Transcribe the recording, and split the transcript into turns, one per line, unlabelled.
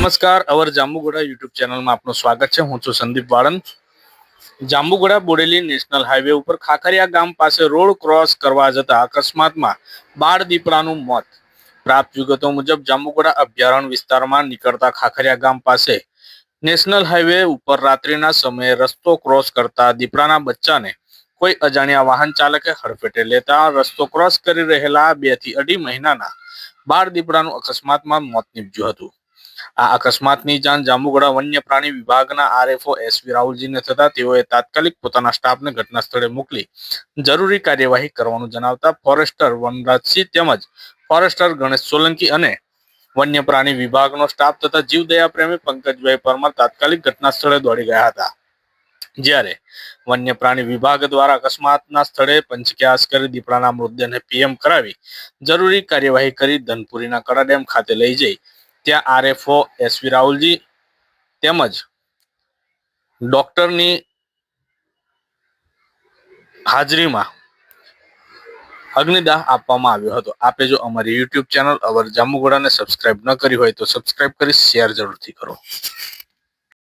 નમસ્કાર, અવર જાંબુગોડા યુટ્યુબ ચેનલમાં આપનું સ્વાગત છે. હું છું સંદીપ વાળન જાંબુગોડા બોડેલી નેશનલ હાઈવે ઉપર ખાખરિયા ગામ પાસે રોડ ક્રોસ કરવા જતા અકસ્માતમાં બાળ દીપડાનું મોત. પ્રાપ્ત વિગતો મુજબ જાંબુગોડા અભયારણ્ય વિસ્તારમાં નીકળતા ખાખરિયા ગામ પાસે નેશનલ હાઈવે ઉપર રાત્રિના સમયે રસ્તો ક્રોસ કરતા દીપડાના બચ્ચાને કોઈ અજાણ્યા વાહન ચાલકે હડફેટે લેતા રસ્તો ક્રોસ કરી રહેલા બેથી અઢી મહિનાના બાળ દીપડાનું અકસ્માતમાં મોત નીપજ્યું હતું. આ અકસ્માતની જાણ જાંબુગડા વન્ય પ્રાણી વિભાગના આરએફઓ એસવી રાહુલજીને થતા તેઓએ તાત્કાલિક પોતાના સ્ટાફને ઘટના સ્થળે મોકલી જરૂરી કાર્યવાહી કરવાનું જણાવતા ફોરેસ્ટર વનરાજસિંહ તેમજ ફોરેસ્ટર ગણેશ સોલંકી અને વન્ય પ્રાણી વિભાગનો સ્ટાફ તથા જીવદયા પ્રેમી પંકજભાઈ પરમાર તાત્કાલિક ઘટના સ્થળે દોડી ગયા હતા. જ્યારે વન્ય પ્રાણી વિભાગ દ્વારા અકસ્માતના સ્થળે પંચક્યાસ કરી દીપડાના મૃતદેહને પીએમ કરાવી જરૂરી કાર્યવાહી કરી ધનપુરીના કડા ડેમ ખાતે લઈ જઈ ત્યાં આરએફઓ, એસવી રાહુલજી તેમજ ડોક્ટરની હાજરીમાં અગ્નિદાહ આપવામાં આવ્યો હતો. આપે જો અમારી યુટ્યુબ ચેનલ અવર જાંબુગોડાને સબસ્ક્રાઇબ ન કરી હોય તો સબસ્ક્રાઇબ કરી, શેર જરૂરથી કરો.